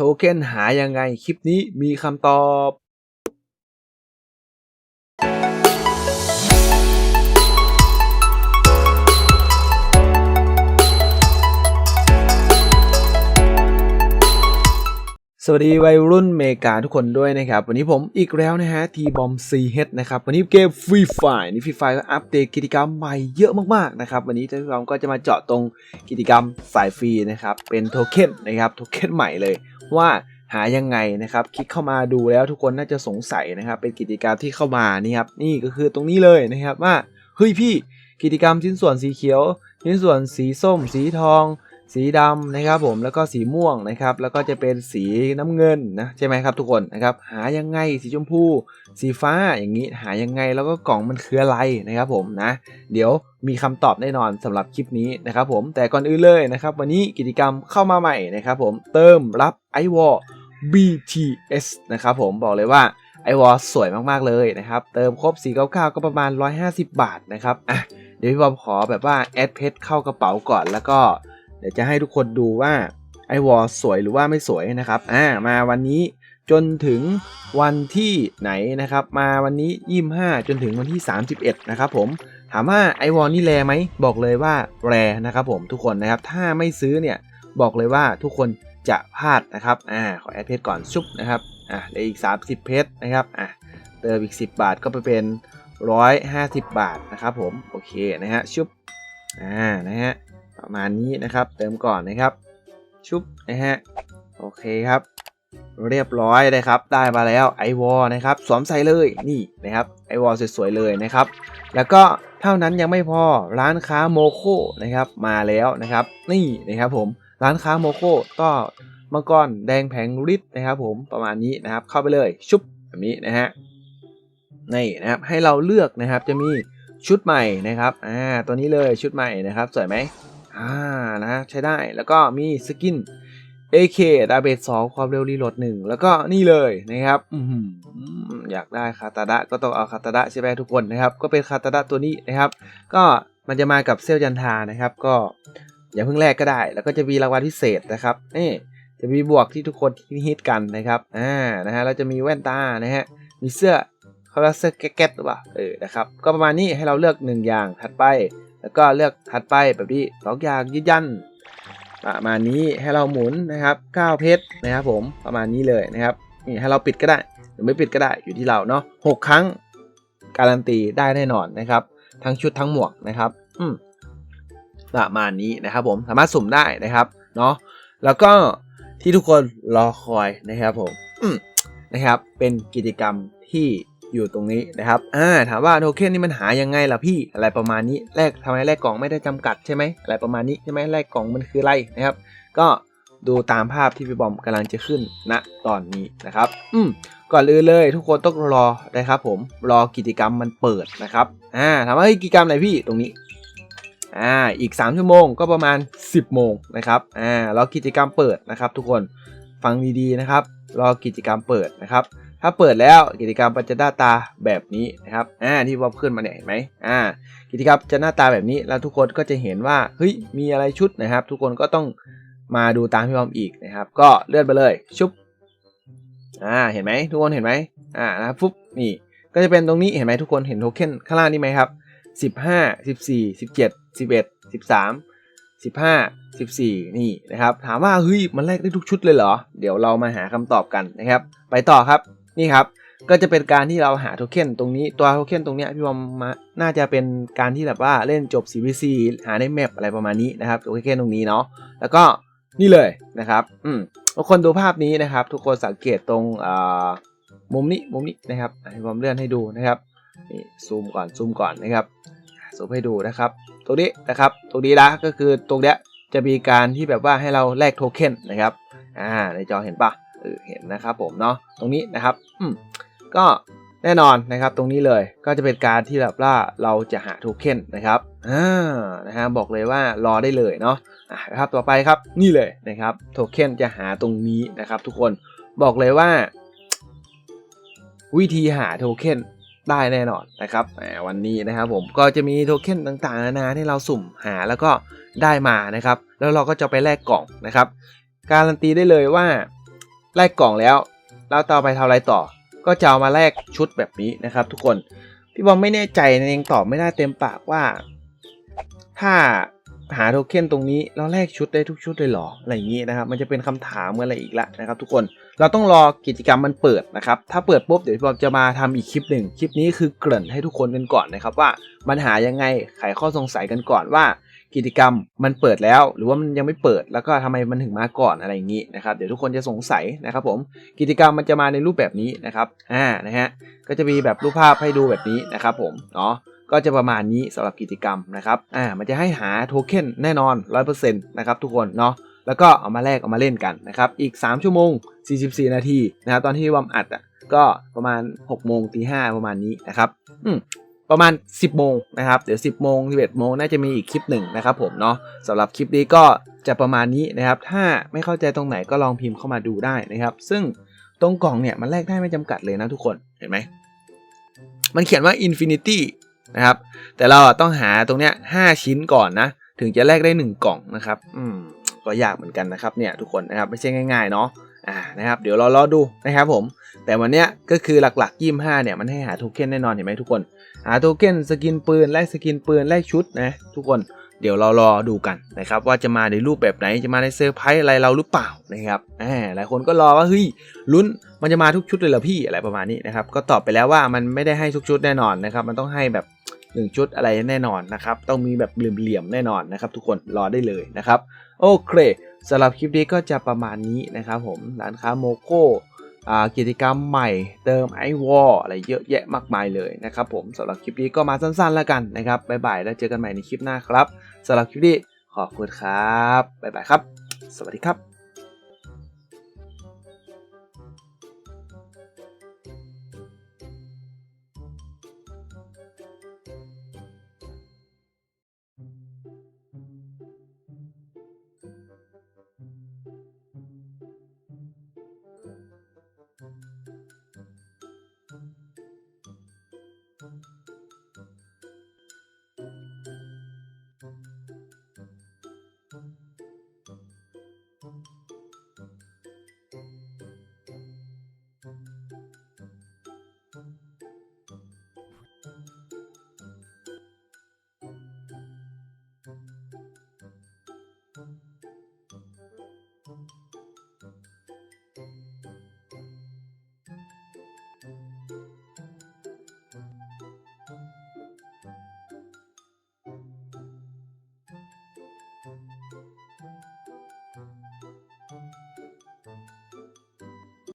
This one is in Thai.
โทเค็นหายังไง คลิปนี้มีคำตอบสวัสดีวัยรุ่นเมกาทุกคนด้วยนะครับ วันนี้ผมอีกแล้วนะฮะทีบอมซีเฮดนะครับ วันนี้เกมฟรีไฟนี่ฟรีไฟก็อัปเดตกิจกรรมใหม่เยอะมากๆนะครับ วันนี้ทีบอมก็จะมาเจาะตรงกิจกรรมสายฟรีนะครับ เป็นโทเค็นนะครับโทเค็นใหม่เลย ว่าหายังไงนะครับ คลิกเข้ามาดูแล้วทุกคนน่าจะสงสัยนะครับ เป็นกิจกรรมที่เข้ามานี่ครับนี่ก็คือตรงนี้เลยนะครับว่าเฮ้ยพี่กิจกรรมชิ้นส่วนสีเขียวชิ้นส่วนสีส้ม สีทอง สีดำนะครับผมแล้วก็สีม่วงนะครับ แล้วก็จะเป็นสีน้ำเงินนะใช่ไหมครับทุกคนนะครับ หายังไงสีชมพู สีฟ้าอย่างนี้หายังไงแล้วก็กล่องมันคืออะไรนะครับผมนะ เดี๋ยวมีคำตอบแน่นอนสำหรับคลิปนี้นะครับผมแต่ก่อนอื่นเลยนะครับ วันนี้กิจกรรมเข้ามาใหม่นะครับผมเติมรับไอวอ BTS นะครับผมบอกเลยว่าไอวอสวยมากๆเลยนะครับ เติมครบ 499 ก็ประมาณ 150 บาทนะครับอะเดี๋ยวพี่บอมขอแบบว่าแอดเพชรเข้ากระเป๋าก่อนแล้วก็ เดี๋ยวจะให้ทุกคนดูว่าไอวอลสวยหรือว่าไม่สวยนะครับอ่ามาวันนี้จนถึงวันที่ไหนนะครับ มาวันนี้ยี่ห้าจนถึงวันที่ 31 นะครับผมถามว่าไอวอลนี่แรไหมบอกเลยว่าแรนะครับผมทุกคนนะครับ ถ้าไม่ซื้อเนี่ยบอกเลยว่าทุกคนจะพลาดนะครับอ่าขอแอดเพจก่อนชุบนะครับอ่าเหลืออีก 30 เพจนะครับอ่าเติมอีก 10 บาทก็ไปเป็น 150 บาทนะครับผมโอเคนะฮะชุบอ่านะฮะ ประมาณนี้นะครับ เติมก่อนนะครับ ชุบนะฮะโอเคครับ เรียบร้อยเลยครับ ได้มาแล้วไอวอลนะครับ สวมใส่เลยนี่นะครับไอวอลสวยๆเลยนะครับ แล้วก็เท่านั้นยังไม่พอร้านค้าโมโคนะครับมาแล้วนะครับ นี่นะครับผมร้านค้าโมโคก็มังกรแดงแผงฤทธิ์นะครับ ผมประมาณนี้นะครับ เข้าไปเลยชุบแบบนี้นะฮะนี่นะครับให้เราเลือกนะครับจะมีชุดใหม่นะครับอ่าตัวนี้เลยชุดใหม่นะครับสวยไหม อ่านะใช้ได้แล้วก็มีสกิน AK ดาเบส2ความเร็วรีโหลด1แล้วก็นี่เลยนะครับอหืออยากได้คาตาดะก็ต้องเอาคาตาดะใช่ไหมทุกคนนะครับ ก็เป็นคาตาดะตัวนี้นะครับ ก็มันจะมากับเซลลยันทานะครับ ก็อย่าเพิ่งแลกก็ได้ แล้วก็จะมีรางวัลพิเศษนะครับนี่จะมีบวกที่ทุกคนที่ฮิตกันนะครับอ่านะฮะแล้วจะมีแว่นตานะฮะมีเสื้อเขาเรียกเสื้อแก๊กๆหรือเปล่าเออนะครับ ก็ประมาณนี้ให้เราเลือกหนึ่งอย่างถัดไป แล้วก็เลือกถัดไปแบบนี้สองอย่างยืนยันประมาณนี้ให้เราหมุนนะครับ9เพชรนะครับผมประมาณนี้เลยนะครับนี่ให้เราปิดก็ได้หรือไม่ปิดก็ได้อยู่ที่เราเนาะหครั้งการันตีได้แน่นอนนะครับ ทั้งชุดทั้งหมวกนะครับอืมประมาณนี้นะครับ ผมสามารถสุ่มได้นะครับเนาะแล้วก็ที่ทุกคนรอคอยนะครับผมอืมนะครับเป็นกิจกรรมที่ อยู่ตรงนี้นะครับอ่าถามว่าโทเค็นนี่มันหายังไงล่ะพี่อะไรประมาณนี้แลกทำไมแลกกล่องไม่ได้จำกัดใช่ไหมอะไรประมาณนี้ใช่ไหมแลกกล่องมันคืออะไรนะครับ ก็ดูตามภาพที่พี่บอมกำลังจะขึ้นณตอนนี้นะครับ อืมก่อนอื่นเลย ทุกคนต้องรอนะครับผมรอกิจกรรมมันเปิดนะครับอ่าถามว่าเฮ้ยกิจกรรมไหนพี่ตรงนี้อ่าอีก 3 ชั่วโมงก็ประมาณ 10 โมงนะครับอ่ารอกิจกรรมเปิดนะครับ ทุกคนฟังดีๆนะครับ รอกิจกรรมเปิดนะครับ ถ้าเปิดแล้วกิจกรรมมันจะหน้าตาแบบนี้นะครับอ่าที่วอมขึ้นมาเนี่ยเห็นไหมอ่ากิจกรรมจะหน้าตาแบบนี้แล้วทุกคนก็จะเห็นว่าเฮ้ยมีอะไรชุดนะครับ ทุกคนก็ต้องมาดูตามพี่บอมอีกนะครับ ก็เลื่อนไปเลยชุบอ่าเห็นไหมทุกคนเห็นไหมอ่านะฟุ๊บนี่ก็จะเป็นตรงนี้เห็นไหมทุกคนเห็นโทเค็นข้างล่างนี่ไหมครับสิบห้าสิบสี่สิบเจ็ดสิบเอ็ดสิบสามสิบห้าสิบสี่นี่นะครับ ถามว่าเฮ้ยมันแลกได้ทุกชุดเลยเหรอ เดี๋ยวเรามาหาคำตอบกันนะครับ ไปต่อครับ นี่ครับก็จะเป็นการที่เราหาโทเค็นตรงนี้ตัวโทเค็นตรงนี้พี่บอมมาน่าจะเป็นการที่แบบว่าเล่นจบ CVC หาในแมปอะไรประมาณนี้นะครับโทเค็นตรงนี้เนาะแล้วก็นี่เลยนะครับอืมทุกคนดูภาพนี้นะครับ ทุกคนสังเกตตรงอ่ามุมนี้มุมนี้นะครับให้ผมเลื่อนให้ดูนะครับนี่ซูมก่อนซูมก่อนนะครับซูมให้ดูนะครับ ตรงนี้นะครับ ตรงนี้นะก็คือตรงเนี้ยจะมีการที่แบบว่าให้เราแลกโทเค็นนะครับอ่าในจอเห็นปะ เออเห็นนะครับผมเนาะตรงนี้นะครับอืมก็แน่นอนนะครับตรงนี้เลยก็จะเป็นการที่แบบว่าเราจะหาโทเค็นนะครับอ่านะฮะบอกเลยว่ารอได้เลยเนาะอะครับต่อไปครับนี่เลยนะครับโทเค็นจะหาตรงนี้นะครับทุกคนบอกเลยว่า วิธีหาโทเค็นได้แน่นอนนะครับวันนี้นะครับผมก็จะมีโทเค็นต่างๆนานาที่เราสุ่มหาแล้วก็ได้มานะครับ แล้วเราก็จะไปแลกกล่องนะครับ การันตีได้เลยว่า แลกกล่องแล้วแล้วต่อไปทำอะไรต่อ ก็จะเอามาแลกชุดแบบนี้นะครับ ทุกคนพี่บอมไม่แน่ใจนะยังตอบไม่ได้เต็มปากว่า ถ้าหาโทเค็นตรงนี้แล้วแลกชุดได้ทุกชุดเลยหรออะไรอย่างนี้นะครับ มันจะเป็นคำถามอะไรอีกละนะครับ ทุกคนเราต้องรอกิจกรรมมันเปิดนะครับ ถ้าเปิดปุ๊บเดี๋ยวพี่บอมจะมาทำอีกคลิปหนึ่งคลิปนี้คือเกริ่นให้ทุกคนกันก่อนนะครับว่ามันหายังไงไขข้อสงสัยกันก่อนว่า กิจกรรมมันเปิดแล้ว หรือว่ามันยังไม่เปิดแล้วก็ทำไมมันถึงมาก่อนอะไรอย่างนี้นะครับเดี๋ยวทุกคนจะสงสัยนะครับผมกิจกรรมมันจะมาในรูปแบบนี้นะครับอ่านะฮะก็จะมีแบบรูปภาพให้ดูแบบนี้นะครับผมเนาะก็จะประมาณนี้สำหรับกิจกรรมนะครับอ่ามันจะให้หาโทเค็นแน่นอน 100%นะครับทุกคนเนาะแล้วก็เอามาแลกเอามาเล่นกันนะครับอีก 3 ชั่วโมง 44 นาทีนะครับตอนที่วอมอัดอะก็ประมาณ6โมงตีห้าประมาณนี้นะครับอืม ประมาณ 10 โมงนะครับ เดี๋ยว 10 โมง 11 โมงน่าจะมีอีกคลิปหนึ่งนะครับผมเนาะสำหรับคลิปนี้ก็จะประมาณนี้นะครับ ถ้าไม่เข้าใจตรงไหนก็ลองพิมพ์เข้ามาดูได้นะครับ ซึ่งตรงกล่องเนี่ยมันแลกได้ไม่จำกัดเลยนะทุกคน เห็นไหม มันเขียนว่า Infinity นะครับ แต่เราต้องหาตรงเนี้ยห้าชิ้นก่อนนะ ถึงจะแลกได้ 1 กล่องนะครับ อืม ก็ยากเหมือนกันนะครับเนี่ยทุกคนนะครับ ไม่ใช่ง่ายๆเนาะ อ่านะครับเดี๋ยวเรารอดูนะครับผม แต่วันเนี้ยก็คือหลักๆยี่ห้าเนี่ยมันให้หาโทเค็นแน่นอนเห็นไหมทุกคน หาโทเค็นสกินปืนแลกสกินปืนแลกชุดนะทุกคนเดี๋ยวเรารอดูกันนะครับว่าจะมาในรูปแบบไหนจะมาในเซอร์ไพรส์อะไรเราหรือเปล่านะครับอ่าหลายคนก็รอว่าเฮ้ยลุ้นมันจะมาทุกชุดเลยเหรอพี่อะไรประมาณนี้นะครับก็ตอบไปแล้วว่ามันไม่ได้ให้ทุกชุดแน่นอนนะครับมันต้องให้แบบ1ชุดอะไรแน่นอนนะครับต้องมีแบบเหลี่ยมๆแน่นอนนะครับทุกคนรอได้เลยนะครับโอเค สำหรับคลิปนี้ก็จะประมาณนี้นะครับผมร้านค้าโมโก้กิจกรรมใหม่เติมไอวอลอะไรเยอะแยะมากมายเลยนะครับผมสำหรับคลิปนี้ก็มาสั้นๆแล้วกันนะครับบ๊ายบายแล้วเจอกันใหม่ในคลิปหน้าครับสำหรับคลิปนี้ขอบคุณครับบ๊ายบายครับ สวัสดีครับ